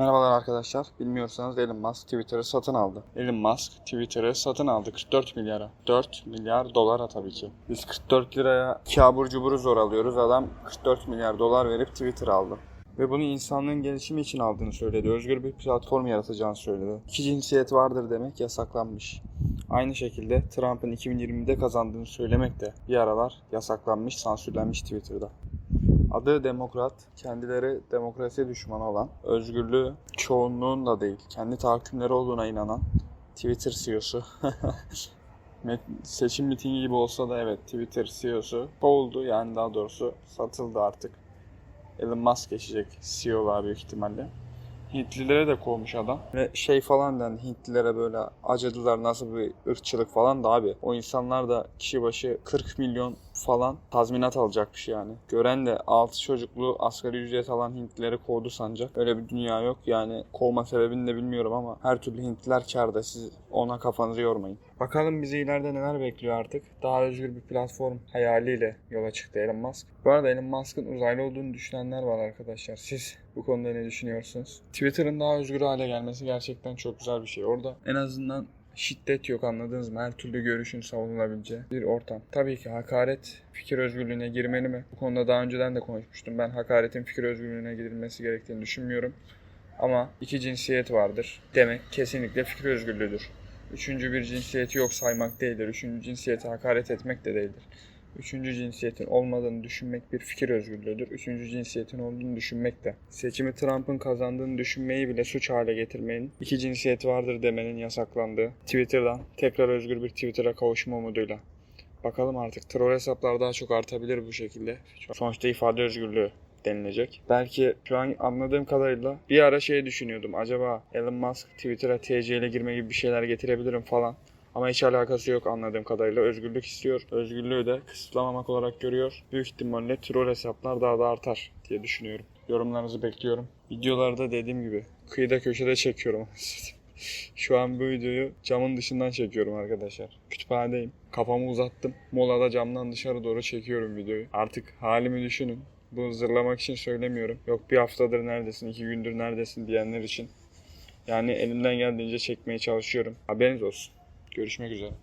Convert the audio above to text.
Merhabalar arkadaşlar. Bilmiyorsanız Elon Musk Twitter'ı satın aldı. Elon Musk Twitter'ı satın aldı 44 milyara. 4 milyar dolara tabii ki. Biz 44 liraya kabur cuburu zor alıyoruz. Adam 44 milyar dolar verip Twitter aldı. Ve bunu insanlığın gelişimi için aldığını söyledi. Özgür bir platform yaratacağını söyledi. İki cinsiyet vardır demek yasaklanmış. Aynı şekilde Trump'ın 2020'de kazandığını söylemek de bir aralar yasaklanmış, sansürlenmiş Twitter'da. Adı demokrat, kendileri demokrasi düşmanı olan, özgürlüğü çoğunluğun da değil, kendi tahakkümleri olduğuna inanan Twitter CEO'su. Seçim mitingi gibi olsa da evet Twitter CEO'su oldu yani daha doğrusu satıldı artık. Elon Musk geçecek CEO'luğa büyük ihtimalle. Hintlilere de kovmuş adam. Ve şey falan dendi Hintlilere böyle acıdılar nasıl bir ırkçılık falan da abi. O insanlar da kişi başı 40 milyon falan tazminat alacakmış yani. Gören de 6 çocuklu asgari ücret alan Hintlileri kovdu sancak. Öyle bir dünya yok yani kovma sebebini de bilmiyorum ama her türlü Hintliler kârda siz ona kafanızı yormayın. Bakalım bizi ileride neler bekliyor artık. Daha özgür bir platform hayaliyle yola çıktı Elon Musk. Bu arada Elon Musk'ın uzaylı olduğunu düşünenler var arkadaşlar. Siz bu konuda ne düşünüyorsunuz? Twitter'ın daha özgür hale gelmesi gerçekten çok güzel bir şey. Orada en azından şiddet yok anladınız mı? Her türlü görüşün savunulabileceği bir ortam. Tabii ki hakaret fikir özgürlüğüne girmeli mi? Bu konuda daha önceden de konuşmuştum. Ben hakaretin fikir özgürlüğüne girilmesi gerektiğini düşünmüyorum. Ama iki cinsiyet vardır demek kesinlikle fikir özgürlüğüdür. Üçüncü bir cinsiyeti yok saymak değildir. Üçüncü cinsiyete hakaret etmek de değildir. Üçüncü cinsiyetin olmadığını düşünmek bir fikir özgürlüğüdür. Üçüncü cinsiyetin olduğunu düşünmek de. Seçimi Trump'ın kazandığını düşünmeyi bile suç hale getirmenin, iki cinsiyet vardır demenin yasaklandığı, Twitter'dan tekrar özgür bir Twitter'a kavuşma umuduyla. Bakalım artık troll hesaplar daha çok artabilir bu şekilde. Sonuçta ifade özgürlüğü denilecek. Belki şu an anladığım kadarıyla bir ara şey düşünüyordum. Acaba Elon Musk Twitter'a TC ile girme gibi bir şeyler getirebilirim falan. Ama hiç alakası yok anladığım kadarıyla. Özgürlük istiyor. Özgürlüğü de kısıtlamamak olarak görüyor. Büyük ihtimalle troll hesaplar daha da artar diye düşünüyorum. Yorumlarınızı bekliyorum. Videolarda dediğim gibi kıyıda köşede çekiyorum. Şu an bu videoyu camın dışından çekiyorum arkadaşlar. Kütüphanedeyim. Kafamı uzattım. Molada camdan dışarı doğru çekiyorum videoyu. Artık halimi düşünün. Bu zırlamak için söylemiyorum. Yok bir haftadır neredesin, iki gündür neredesin diyenler için. Yani elimden geldiğince çekmeye çalışıyorum. Haberiniz olsun. Görüşmek üzere.